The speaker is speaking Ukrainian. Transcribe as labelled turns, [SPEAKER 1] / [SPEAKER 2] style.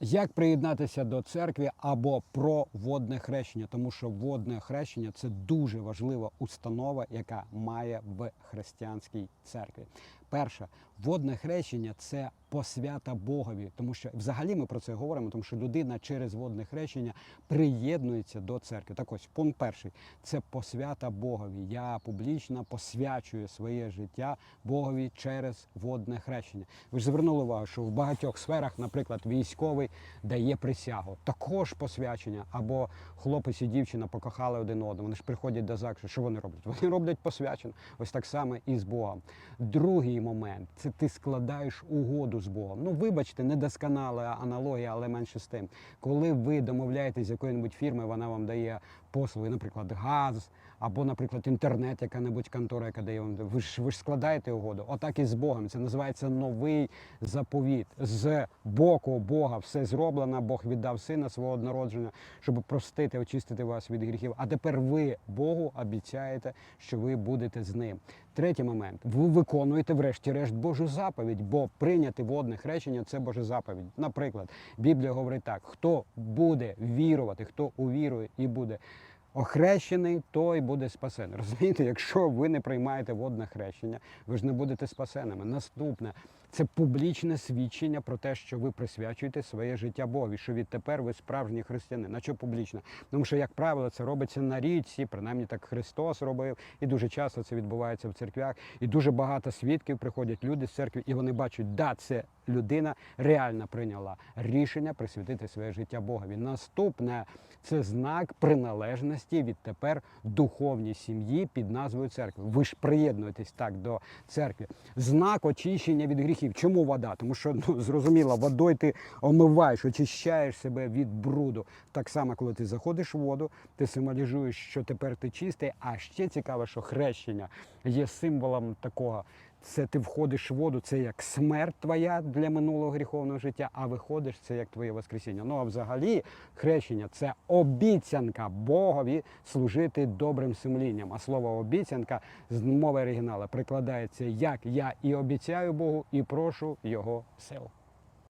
[SPEAKER 1] Як приєднатися до церкви або про водне хрещення, тому що водне хрещення це дуже важлива установа, яка має в християнській церкві. Перше, водне хрещення це посвята Богові, тому що взагалі ми про це говоримо, тому що людина через водне хрещення приєднується до церкви. Так ось пункт перший це посвята Богові. Я публічно посвячую своє життя Богові через водне хрещення. Ви ж звернули увагу, що в багатьох сферах, наприклад, військовий дає присягу. Також посвячення або хлопець і дівчина покохали один одного. Вони ж приходять до ЗАГСу. Що вони роблять? Вони роблять посвячення. Ось так само і з Богом. Другий момент це ти складаєш угоду з Богом. Ну, вибачте, недосконала аналогія, але менше з тим. Коли ви домовляєтесь з якої-небудь фірми, вона вам дає послуги, наприклад, газ. Або, наприклад, інтернет, яка-небудь контора, яка дає вам. Ви ж ви ж складаєте угоду. Отак і з Богом. Це називається новий заповіт. З боку Бога все зроблено. Бог віддав сина свого однородження, щоб простити, очистити вас від гріхів. А тепер ви Богу обіцяєте, що ви будете з ним. Третій момент. Ви виконуєте, врешті-решт, Божу заповідь, бо прийняти водне хрещення це Божа заповідь. Наприклад, Біблія говорить так: хто буде вірувати, хто увірує і буде охрещений, той буде спасений. Розумієте, якщо ви не приймаєте водне хрещення, ви ж не будете спасеними. Наступне це публічне свідчення про те, що ви присвячуєте своє життя Богові, що відтепер ви справжній християнин. На що публічно? Тому що, як правило, це робиться на річці, принаймні так Христос робив, і дуже часто це відбувається в церквях. І дуже багато свідків приходять люди з церкви, і вони бачать, да, це людина реально прийняла рішення присвятити своє життя Богові. Наступне це знак приналежності відтепер духовній сім'ї під назвою церкви. Ви ж приєднуєтесь так до церкви. Знак очищення від гріхів. Чому вода? Тому що ну зрозуміло, водою ти омиваєш, очищаєш себе від бруду. Так само, коли ти заходиш в воду, ти символізуєш, що тепер ти чистий. А ще цікаво, що хрещення є символом такого. Це ти входиш в воду, це як смерть твоя для минулого гріховного життя, а виходиш це як твоє Воскресіння. Ну а взагалі хрещення це обіцянка Богові служити добрим сумлінням. А слово обіцянка з мови оригіналу прикладається як я і обіцяю Богу, і прошу його сил.